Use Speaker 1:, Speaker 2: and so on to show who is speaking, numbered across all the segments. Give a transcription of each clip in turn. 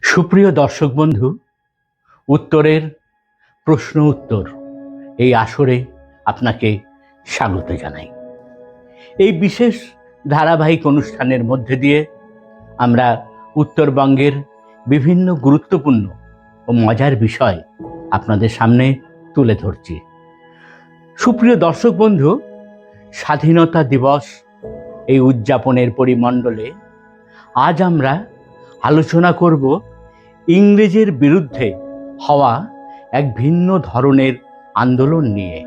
Speaker 1: সুপ্রিয় দর্শক বন্ধু, উত্তরের প্রশ্ন উত্তর এই আসরে আপনাকে স্বাগত জানাই। এই বিশেষ ধারাবাহিক অনুষ্ঠানের মধ্যে দিয়ে আমরা উত্তরবঙ্গের বিভিন্ন গুরুত্বপূর্ণ ও মজার বিষয় আপনাদের সামনে তুলে ধরছি। সুপ্রিয় দর্শক বন্ধু, স্বাধীনতা দিবস এই উদযাপনের পরিমণ্ডলে আজ আমরা আলোচনা করব ইংরেজের বিরুদ্ধে হওয়া এক ভিন্ন ধরনের আন্দোলন নিয়ে।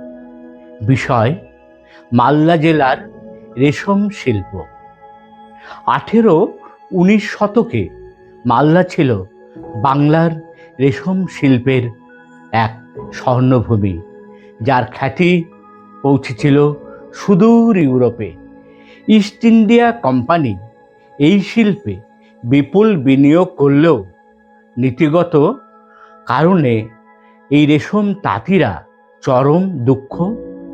Speaker 1: বিষয়, মালদা জেলার রেশম শিল্প। আঠেরো উনিশ শতকে মালদা ছিল বাংলার রেশম শিল্পের এক স্বর্ণভূমি, যার খ্যাতি পৌঁছেছিল সুদূর ইউরোপে। ইস্ট ইন্ডিয়া কোম্পানি এই শিল্পে বিপুল বিনিয়োগ করলেও নীতিগত কারণে এই রেশম তাঁতিরা চরম দুঃখ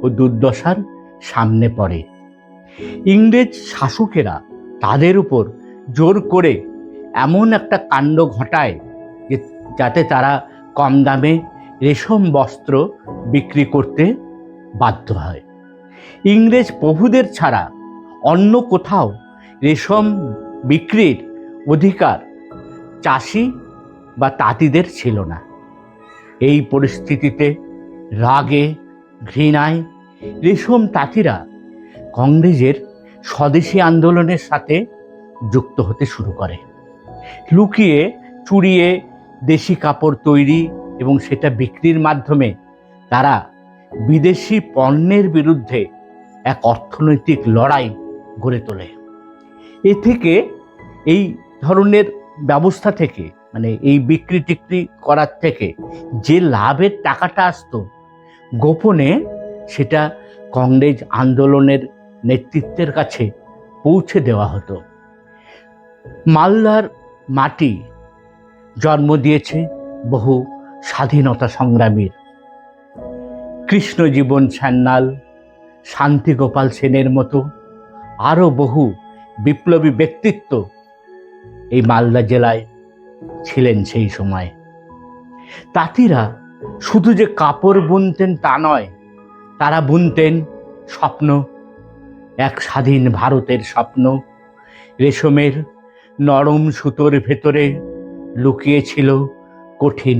Speaker 1: ও দুর্দশার সামনে পড়ে। ইংরেজ শাসকেরা তাদের উপর জোর করে এমন একটা কাণ্ড ঘটায় যে যাতে তারা কম দামে রেশম বস্ত্র বিক্রি করতে বাধ্য হয়। ইংরেজ প্রভুদের ছাড়া অন্য কোথাও রেশম বিক্রির অধিকার চাষি বা তাঁতিদের ছিল না। এই পরিস্থিতিতে রাগে, ঘৃণায় রেশম তাঁতিরা কংগ্রেসের স্বদেশী আন্দোলনের সাথে যুক্ত হতে শুরু করে। লুকিয়ে, চুরিয়ে দেশি কাপড় তৈরি এবং সেটা বিক্রির মাধ্যমে তারা বিদেশি পণ্যের বিরুদ্ধে এক অর্থনৈতিক লড়াই গড়ে তোলে। এ থেকে এই ধরনের ব্যবস্থা থেকে মানে এই বিক্রি টিক্রি করার থেকে যে লাভের টাকাটা আসতো, গোপনে সেটা কংগ্রেস আন্দোলনের নেতৃত্বের কাছে পৌঁছে দেওয়া হতো। মালদার মাটি জন্ম দিয়েছে বহু স্বাধীনতা সংগ্রামীর। কৃষ্ণজীবন সান্যাল শান্তিগোপাল সেনের মতো আরও বহু বিপ্লবী ব্যক্তিত্ব এই মালদা জেলায় ছিলেন সেই সময়। তাঁতিরা শুধু যে কাপড় বুনতেন তা নয়, তারা বুনতেন স্বপ্ন, এক স্বাধীন ভারতের স্বপ্ন। রেশমের নরম সুতোর ভেতরে লুকিয়েছিল কঠিন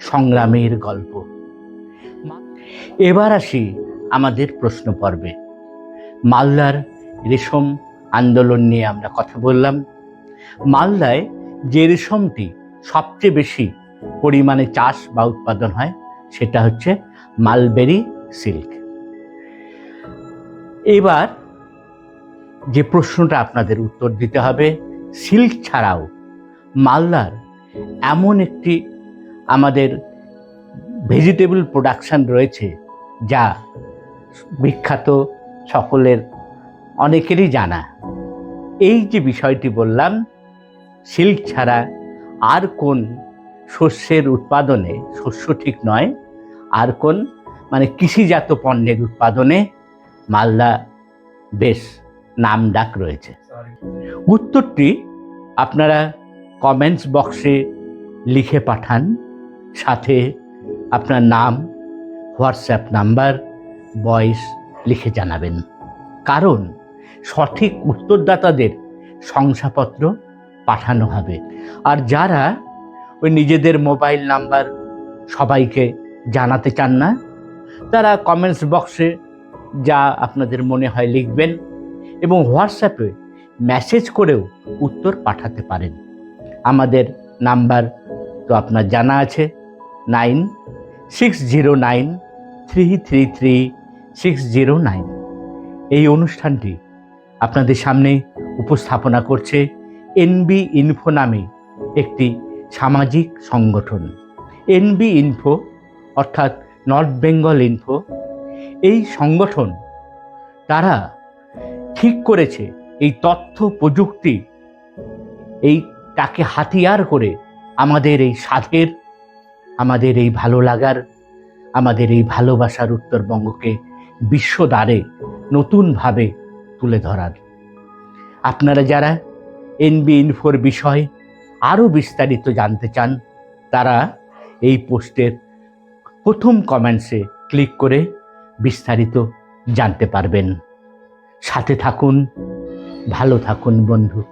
Speaker 1: সংগ্রামের গল্প। এবার আসি আমাদের প্রশ্ন পর্বে মালদার রেশম আন্দোলন নিয়ে আমরা কথা বললাম। মালদায় যে রেশমটি সবচেয়ে বেশি পরিমাণে চাষ বা উৎপাদন হয়, সেটা হচ্ছে মালবেরি সিল্ক। এবার যে প্রশ্নটা আপনাদের উত্তর দিতে হবে, সিল্ক ছাড়াও মালদার এমন একটি আমাদের ভেজিটেবল প্রোডাকশন রয়েছে, যা বিখ্যাত সকলের অনেকেরই জানা। এই যে বিষয়টি বললাম সিল্ক ছাড়া আর কোন শস্যের উৎপাদনে শস্য ঠিক নয়? আর কোন মানে কৃষিজাত পণ্যের উৎপাদনে মালদা বেশ নাম ডাক রয়েছে। উত্তরটি আপনারা কমেন্টস বক্সে লিখে পাঠান, সাথে আপনার নাম, হোয়াটসঅ্যাপ নাম্বার ভয়েস লিখে জানাবেন। কারণ সঠিক উত্তরদাতাদের শংসাপত্র পাঠানো হবে। আর যারা ওই নিজেদের মোবাইল নাম্বার সবাইকে জানাতে চান না, তারা কমেন্টস বক্সে যা আপনাদের মনে হয় লিখবেন এবং হোয়াটসঅ্যাপে মেসেজ করেও উত্তর পাঠাতে পারেন। আমাদের নাম্বার তো আপনার জানা আছে, nine six zero nine three three three six zero nine. এই অনুষ্ঠানটি আপনাদের সামনে উপস্থাপনা করছে এনবি ইনফো নামে একটি সামাজিক সংগঠন। এনবি ইনফো অর্থাৎ নর্থ বেঙ্গল ইনফো এই সংগঠন, তারা ঠিক করেছে এই তথ্য প্রযুক্তি, এই তাকে হাতিয়ার করে আমাদের এই সাধের আমাদের এই ভালো লাগার, আমাদের এই ভালোবাসার উত্তরবঙ্গকে বিশ্ব দ্বারে নতুনভাবে তুলে ধরার। আপনারা যারা এনবি ইনফোর বিষয় আরও বিস্তারিত জানতে চান, তারা এই পোস্টের প্রথম কমেন্টসে ক্লিক করে বিস্তারিত জানতে পারবেন। সাথে থাকুন, ভালো থাকুন বন্ধু।